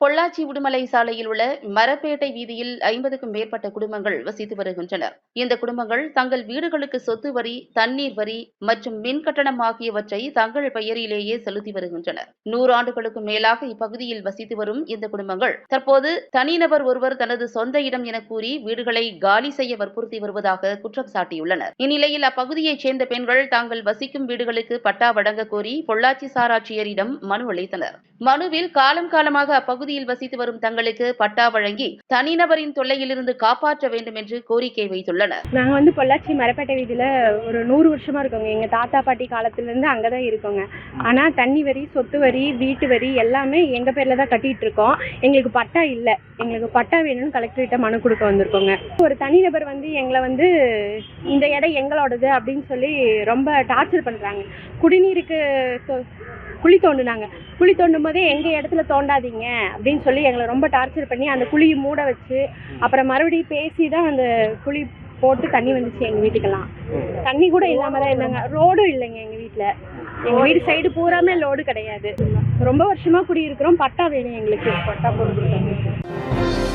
பொள்ளாச்சி உடுமலை சாலையில் உள்ள மரப்பேட்டை வீதியில் ஐம்பதுக்கும் மேற்பட்ட குடும்பங்கள் வசித்து வருகின்றனர். இந்த குடும்பங்கள் தங்கள் வீடுகளுக்கு சொத்து வரி தண்ணீர் வரி மற்றும் மின் கட்டணம் ஆகியவற்றை தங்கள் பெயரிலேயே செலுத்தி வருகின்றனர். நூறு ஆண்டுகளுக்கும் மேலாக இப்பகுதியில் வசித்து வரும் இந்த குடும்பங்கள் தற்போது தனிநபர் ஒருவர் தனது சொந்த இடம் என கூறி வீடுகளை காலி செய்ய வற்புறுத்தி வருவதாக குற்றம் சாட்டியுள்ளனர். இந்நிலையில் அப்பகுதியைச் சேர்ந்த பெண்கள் தாங்கள் வசிக்கும் வீடுகளுக்கு பட்டா வழங்க கோரி பொள்ளாச்சி சாராட்சியரிடம் மனு அளித்தனர். மனுவில் காலம் காலமாக அப்பகுதியில் வசித்து வரும் தங்களுக்கு பட்டா வழங்கி தனிநபரின் தொல்லையிலிருந்து காப்பாற்ற வேண்டும் என்று கோரிக்கை வைத்துள்ளனர். நாங்கள் வந்து பொள்ளாச்சி மரப்பேட்டை வீதியில் ஒரு நூறு வருஷமாக இருக்கோங்க. எங்கள் தாத்தா பாட்டி காலத்துலேருந்து அங்கே தான் இருக்கோங்க. ஆனால் தண்ணி வரி சொத்து வரி வீட்டு வரி எல்லாமே எங்கள் பேரில் தான் கட்டிட்டு இருக்கோம். எங்களுக்கு பட்டா இல்லை. எங்களுக்கு பட்டா வேணும்னு கலெக்டர்கிட்ட மனு கொடுக்க வந்திருக்கோங்க. ஒரு தனிநபர் வந்து எங்களை வந்து இந்த இடம் எங்களோடது அப்படின்னு சொல்லி ரொம்ப டார்ச்சர் பண்ணுறாங்க குடிநீருக்கு குழி தோண்டினாங்க. குழி தோண்டும் போதே எங்கள் இடத்துல தோண்டாதீங்க அப்படின்னு சொல்லி எங்களை ரொம்ப டார்ச்சர் பண்ணி அந்த குழியை மூட வச்சு அப்புறம் மறுபடியும் பேசி தான் அந்த குழி போட்டு தண்ணி வந்துச்சு எங்கள் வீட்டுக்கெல்லாம். தண்ணி கூட இல்லாமல் தான் இருந்தாங்க. ரோடும் இல்லைங்க எங்கள் வீட்டில் எங்கள் வீடு சைடு பூராமே லோடு கிடையாது. ரொம்ப வருஷமாக குடியிருக்கிறோம். பட்டா வேணும் எங்களுக்கு. பட்டா போட்டு